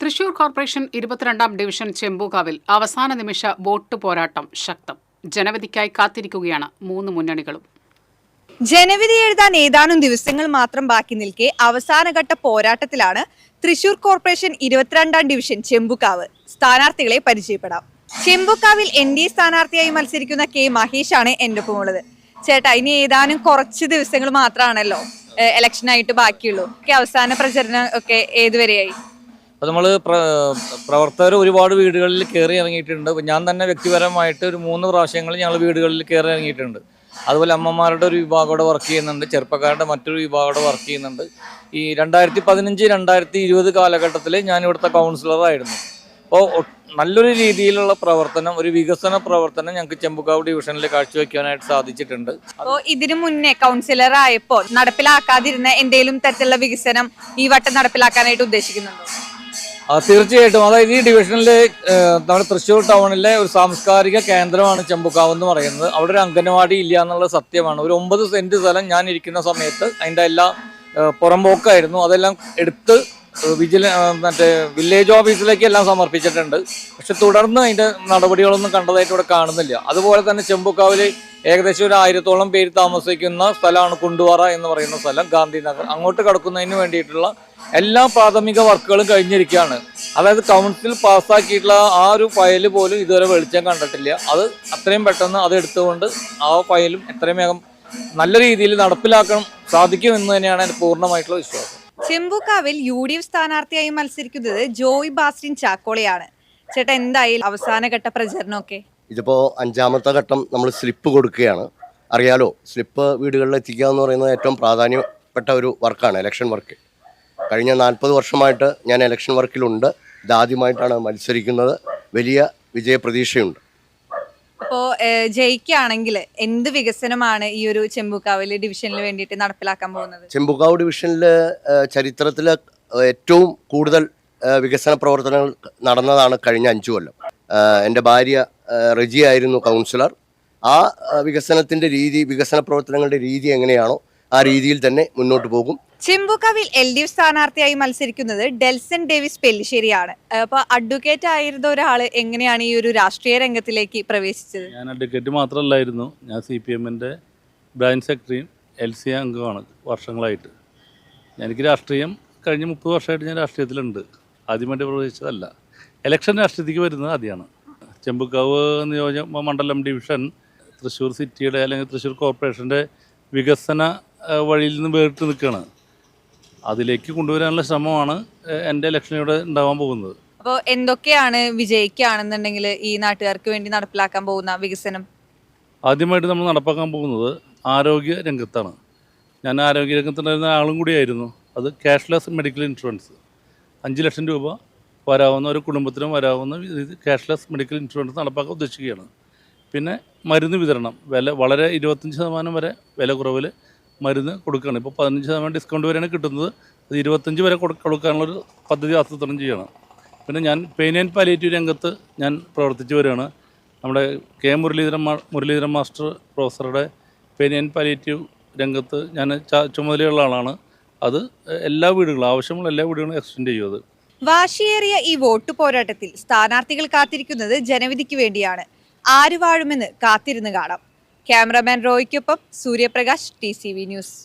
Thrissur corporation ഇരുപത്തിരണ്ടാം division ചെമ്പൂകാവിൽ അവസാന നിമിഷ വോട്ട് പോരാട്ടം ശക്തം. ജനവിധിക്കായി കാത്തിരിക്കുകയാണ് മൂന്ന് മുന്നണികളും. ജനവിധി എഴുതാൻ ഏതാനും ദിവസങ്ങൾ മാത്രം ബാക്കി നിൽക്കെ അവസാനഘട്ട പോരാട്ടത്തിലാണ് തൃശൂർ കോർപ്പറേഷൻ ഇരുപത്തിരണ്ടാം ഡിവിഷൻ ചെമ്പുക്കാവ് സ്ഥാനാർത്ഥികളെ പരിചയപ്പെടാം. ചെമ്പുക്കാവിൽ എൻ ഡി എ സ്ഥാനാർത്ഥിയായി മത്സരിക്കുന്ന കെ മഹേഷാണ് എന്റെ ഒപ്പം ഉള്ളത്. ചേട്ടാ ഇനി ഏതാനും കുറച്ച് ദിവസങ്ങൾ മാത്രമാണല്ലോ ഇലക്ഷൻ ആയിട്ട് ബാക്കിയുള്ളൂ. അവസാന പ്രചരണം ഒക്കെ ഏതുവരെയായി? അപ്പോൾ നമ്മൾ പ്രവർത്തകർ ഒരുപാട് വീടുകളിൽ കയറി ഇറങ്ങിയിട്ടുണ്ട്. ഞാൻ തന്നെ വ്യക്തിപരമായിട്ട് ഒരു മൂന്ന് പ്രാവശ്യങ്ങൾ ഞങ്ങൾ വീടുകളിൽ കയറി ഇറങ്ങിയിട്ടുണ്ട്. അതുപോലെ അമ്മമാരുടെ ഒരു വിഭാഗം അവിടെ വർക്ക് ചെയ്യുന്നുണ്ട്. ചെറുപ്പക്കാരുടെ മറ്റൊരു വിഭാഗം അവിടെ വർക്ക് ചെയ്യുന്നുണ്ട്. ഈ രണ്ടായിരത്തി പതിനഞ്ച് രണ്ടായിരത്തി ഇരുപത് കാലഘട്ടത്തിൽ ഞാൻ ഇവിടുത്തെ കൗൺസിലറായിരുന്നു അപ്പോൾ നല്ലൊരു രീതിയിലുള്ള പ്രവർത്തനം ഒരു വികസന പ്രവർത്തനം ഞങ്ങൾക്ക് ചെമ്പുക്കാവ് ഡിവിഷനിൽ കാഴ്ചവെക്കാനായിട്ട് സാധിച്ചിട്ടുണ്ട്. അപ്പോൾ ഇതിനു മുന്നേ കൗൺസിലർ ആയപ്പോൾ നടപ്പിലാക്കാതിരുന്ന എന്തെങ്കിലും തരത്തിലുള്ള വികസനം ഈ വട്ടം നടപ്പിലാക്കാനായിട്ട് ഉദ്ദേശിക്കുന്നുണ്ടോ? തീർച്ചയായിട്ടും. അതായത് ഈ ഡിവിഷനിലെ നമ്മുടെ തൃശ്ശൂർ ടൗണിലെ ഒരു സാംസ്കാരിക കേന്ദ്രമാണ് ചെമ്പുക്കാവ് എന്ന് പറയുന്നത്. അവിടെ ഒരു അംഗനവാടി ഇല്ല എന്നുള്ളത് സത്യമാണ്. ഒരു ഒമ്പത് സെന്റ് സ്ഥലം ഞാൻ ഇരിക്കുന്ന സമയത്ത് അതിന്റെ എല്ലാം പുറമ്പോക്കായിരുന്നു. അതെല്ലാം എടുത്ത് വിജില മറ്റേ വില്ലേജ് ഓഫീസിലേക്ക് എല്ലാം സമർപ്പിച്ചിട്ടുണ്ട്. പക്ഷെ തുടർന്ന് അതിന്റെ നടപടികളൊന്നും കണ്ടതായിട്ട് ഇവിടെ കാണുന്നില്ല. അതുപോലെ തന്നെ ചെമ്പുക്കാവിൽ ഏകദേശം ഒരു ആയിരത്തോളം പേര് താമസിക്കുന്ന സ്ഥലമാണ് കുണ്ടുവാറ എന്ന് പറയുന്ന സ്ഥലം ഗാന്ധിനഗർ. അങ്ങോട്ട് കടക്കുന്നതിന് വേണ്ടിയിട്ടുള്ള എല്ലാ പ്രാഥമിക വർക്കുകളും കഴിഞ്ഞിരിക്കുകയാണ്. അതായത് കൗൺസിൽ പാസ്സാക്കിയിട്ടുള്ള ആ ഒരു ഫയൽ പോലും ഇതുവരെ വെളിച്ചം കണ്ടിട്ടില്ല. അത് അത്രയും പെട്ടെന്ന് അത് എടുത്തുകൊണ്ട് ആ ഫയലും എത്രയും വേഗം നല്ല രീതിയിൽ നടപ്പിലാക്കാൻ സാധിക്കും എന്ന് തന്നെയാണ് എന്റെ പൂർണമായിട്ടുള്ള വിശ്വാസം. ചെമ്പൂക്കാവിൽ യു ഡി എഫ് സ്ഥാനാർത്ഥിയായി മത്സരിക്കുന്നത് ജോയ് ബാസ്റ്റിൻ ചാക്കോളയാണ്. ചേട്ടാ എന്തായി അവസാനഘട്ട പ്രചരണമൊക്കെ? ഇതിപ്പോൾ അഞ്ചാമത്തെ ഘട്ടം നമ്മൾ സ്ലിപ്പ് കൊടുക്കുകയാണ്. അറിയാലോ സ്ലിപ്പ് വീടുകളിൽ എത്തിക്കുക എന്ന് പറയുന്നത് ഏറ്റവും പ്രാധാന്യപ്പെട്ട ഒരു വർക്കാണ് ഇലക്ഷൻ വർക്ക് കഴിഞ്ഞ നാൽപ്പത് വർഷമായിട്ട് ഞാൻ ഇലക്ഷൻ വർക്കിലുണ്ട് ഇതാദ്യമായിട്ടാണ് മത്സരിക്കുന്നത്. വലിയ വിജയപ്രതീക്ഷയുണ്ട്. അപ്പോ ജയിക്കുകയാണെങ്കിൽ എന്ത് വികസനമാണ് ഈ ഒരു ചെമ്പൂക്കാവിൽ ഡിവിഷനിൽ വേണ്ടിയിട്ട് നടപ്പിലാക്കാൻ പോകുന്നത്? ചെമ്പുകാവ് ഡിവിഷനിൽ ചരിത്രത്തിലെ ഏറ്റവും കൂടുതൽ വികസന പ്രവർത്തനങ്ങൾ നടന്നതാണ് കഴിഞ്ഞ അഞ്ചു കൊല്ലം. എന്റെ ഭാര്യ റെജി ആയിരുന്നു കൗൺസിലർ ആ, വികസനത്തിന്റെ രീതി വികസന പ്രവർത്തനങ്ങളുടെ രീതി എങ്ങനെയാണോ ആ രീതിയിൽ തന്നെ മുന്നോട്ട് പോകും. ചെമ്പൂക്കാവിൽ എൽ ഡി എഫ് സ്ഥാനാർത്ഥിയായി മത്സരിക്കുന്നത് ഡെൽസൺ ഡേവിസ് പെല്ലിശ്ശേരിയാണ്. അപ്പൊ അഡ്വക്കേറ്റ് ആയിരുന്ന ഒരാൾ എങ്ങനെയാണ് ഈ ഒരു രാഷ്ട്രീയ രംഗത്തിലേക്ക് പ്രവേശിച്ചത്? ഞാൻ അഡ്വക്കേറ്റ് മാത്രമല്ലായിരുന്നു. ഞാൻ സി പി എമ്മിന്റെ ബ്രാഞ്ച് സെക്രട്ടറിയും എൽ സി അംഗമാണ് വർഷങ്ങളായിട്ട്. എനിക്ക് രാഷ്ട്രീയം കഴിഞ്ഞ മുപ്പത് വർഷമായിട്ട് ഞാൻ രാഷ്ട്രീയത്തിലുണ്ട്. ആദ്യമായിട്ട് പ്രവേശിച്ചതല്ല. ഇലക്ഷൻ രാഷ്ട്രീയത്തിലേക്ക് വരുന്നത് ആദ്യമാണ്. ചെമ്പുക്കാവ് നിയോജക മണ്ഡലം ഡിവിഷൻ തൃശ്ശൂർ സിറ്റിയുടെ അല്ലെങ്കിൽ തൃശ്ശൂർ കോർപ്പറേഷന്റെ വികസന വഴിയിൽ നിന്ന് വേറിട്ട് നിൽക്കുകയാണ്. അതിലേക്ക് കൊണ്ടുവരാനുള്ള ശ്രമമാണ് എന്റെ ലക്ഷ്മിയുടെ ഉണ്ടാവാൻ പോകുന്നത്. അപ്പോൾ എന്തൊക്കെയാണ് വിജയിക്കുകയാണെന്നുണ്ടെങ്കിൽ ഈ നാട്ടുകാർക്ക് വേണ്ടി നടപ്പിലാക്കാൻ പോകുന്ന വികസനം? ആദ്യമായിട്ട് നമ്മൾ നടപ്പാക്കാൻ പോകുന്നത് ആരോഗ്യ രംഗത്താണ്. ഞാൻ ആരോഗ്യ രംഗത്തുണ്ടായിരുന്ന ആളും കൂടിയായിരുന്നു. അത് ക്യാഷ്ലെസ് മെഡിക്കൽ ഇൻഷുറൻസ് അഞ്ച് ലക്ഷം രൂപ വരാവുന്ന ഒരു കുടുംബത്തിനും വരാവുന്ന ക്യാഷ്ലെസ് മെഡിക്കൽ ഇൻഷുറൻസ് നടപ്പാക്കാൻ ഉദ്ദേശിക്കുകയാണ്. പിന്നെ മരുന്ന് വിതരണം. വില വളരെ ഇരുപത്തഞ്ച് ശതമാനം വരെ വില കുറവിൽ മരുന്ന് കൊടുക്കുകയാണ്. ഇപ്പോൾ പതിനഞ്ച് ശതമാനം ഡിസ്കൗണ്ട് വരെയാണ് കിട്ടുന്നത്. അത് ഇരുപത്തഞ്ച് വരെ കൊടു- കൊടുക്കാനുള്ളൊരു പദ്ധതി ആസൂത്രണം ചെയ്യണം. പിന്നെ ഞാൻ പെയിൻ ആൻഡ് പാലിയേറ്റീവ് രംഗത്ത് ഞാൻ പ്രവർത്തിച്ചു വരികയാണ്. നമ്മുടെ കെ മുരളീധരൻ മാ മുരളീധരൻ മാസ്റ്റർ പ്രൊഫസറുടെ പെയിൻ ആൻഡ് പാലിയേറ്റീവ് രംഗത്ത് ഞാൻ ചുമതലയുള്ള ആളാണ്. അത് എല്ലാ വീടുകളും ആവശ്യമുള്ള എല്ലാ വീടുകളും എക്സ്റ്റെൻഡ് ചെയ്യും അത്. വാശിയേറിയ ഈ വോട്ട് പോരാട്ടത്തിൽ സ്ഥാനാർത്ഥികൾ കാത്തിരിക്കുന്നത് ജനവിധിക്ക് വേണ്ടിയാണ്. ആര് വാഴുമെന്ന് കാത്തിരുന്ന് കാണാം. ക്യാമറാമാൻ റോയ്ക്കൊപ്പം സൂര്യപ്രകാശ് ടി ന്യൂസ്